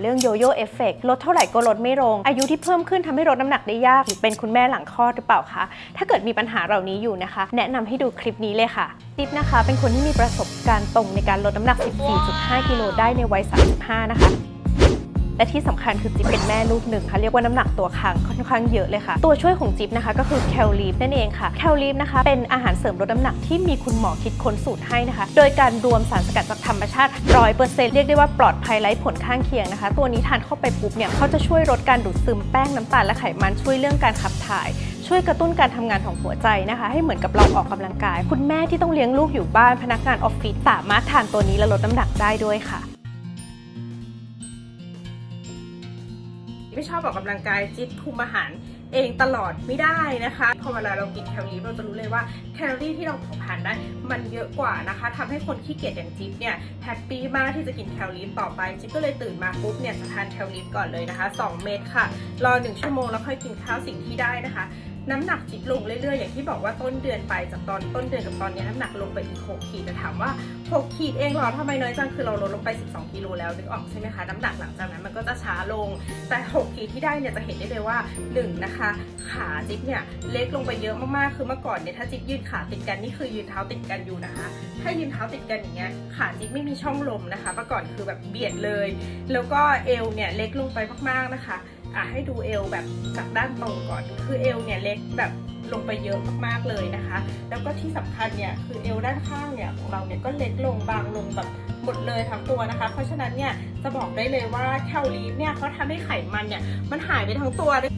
เรื่องโยโย่เอฟเฟกลดเท่าไหร่ก็ลดไม่ลง อายุที่เพิ่มขึ้นทำให้ลดน้ำหนักได้ยาก หรือเป็นคุณแม่หลังคลอดหรือเปล่าคะ ถ้าเกิดมีปัญหาเหล่านี้อยู่นะคะ แนะนำให้ดูคลิปนี้เลยค่ะ ติ๊บนะคะ เป็นคนที่มีประสบการณ์ตรงในการลดน้ำหนัก 14.5 กิโลได้ในวัย 35 นะคะ และที่สำคัญคือจิ๊บเป็นแม่ลูกหนึ่งค่ะ เรียกว่าน้ำหนักตัวค้างค่อนข้างเยอะเลยค่ะ ตัวช่วยของจิ๊บนะคะก็คือแคลลีฟนั่นเองค่ะแคลลีฟนะคะเป็นอาหารเสริมลดน้ำหนักที่มีคุณหมอคิดค้นสูตรให้นะคะ โดยการรวมสารสกัดจากธรรมชาติ100%เปอร์เซ็นต์เรียกได้ว่าปลอดภัยไร้ผลข้างเคียงนะคะ ตัวนี้ทานเข้าไปปุ๊บเนี่ยเขาจะช่วยลดการดูดซึมแป้งน้ำตาลและไขมันช่วยเรื่องการขับถ่ายช่วยกระตุ้นการทำงานของหัวใจนะคะ ให้เหมือนกับเราออกกำลังกาย คุณแม่ที่ต้องเลี้ยงลูกอยู่บ้านพนักงานออฟฟิศสามารถทานตัวนี้และลดน้ำหนักได้ด้วยค่ะ ไม่ชอบออกกำลังกายจิ๊บคุมอาหารเองตลอดไม่ได้นะคะ พอเวลาเรากินแคลอรี่เราจะรู้เลยว่าแคลอรี่ที่เราเผาผลาญได้มันเยอะกว่านะคะทำให้คนขี้เกียจอย่างจิ๊บเนี่ยแฮปปี้มากที่จะกินแคลอรี่ต่อไปจิ๊บก็เลยตื่นมาปุ๊บเนี่ยจะทานแคลอรี่ก่อนเลยนะคะ 2 เม็ดค่ะ รอ 1 ชั่วโมงแล้วค่อยกินข้าวสิ่งที่ได้นะคะ น้ำหนักจิ๊บลงเรื่อยๆ อย่างที่บอกว่าต้นเดือนไปจากตอนต้นเดือนกับตอนนี้น้ำหนักลงไปอีก 6 ขีดแต่ถามว่า 6 ขีดเองเหรอทำไมน้อยจังคือเราลดลงไป 12 กิโลแล้วนึกออกใช่ไหมคะน้ำหนักหลังจากนั้นมันก็จะช้าลง แต่ 6 ขีดที่ได้เนี่ยจะเห็นได้เลยว่า 1 นะคะ ขาจิ๊บเนี่ยเล็กลงไปเยอะมากๆ คือเมื่อก่อนเนี่ยถ้าจิ๊บยืนขาติดกันนี่คือยืนเท้าติดกันอยู่นะคะ ถ้ายืนเท้าติดกันอย่างเงี้ยขาจิ๊บไม่มีช่องลมนะคะเมื่อก่อนคือแบบเบียดเลย แล้วก็เอวเนี่ยเล็กลงไปมากๆนะคะ อะให้ดูเอวแบบจากด้านตรงก่อน คือเอวเนี่ยเล็กแบบลงไปเยอะมากๆเลยนะคะ แล้วก็ที่สำคัญเนี่ยคือเอวด้านข้างเนี่ยของเราเนี่ยก็เล็กลงบางลงแบบหมดเลยทั้งตัวนะคะ เพราะฉะนั้นเนี่ยจะบอกได้เลยว่าแคลรีฟเนี่ยเขาทำให้ไขมันเนี่ยมันหายไปทั้งตัวเลย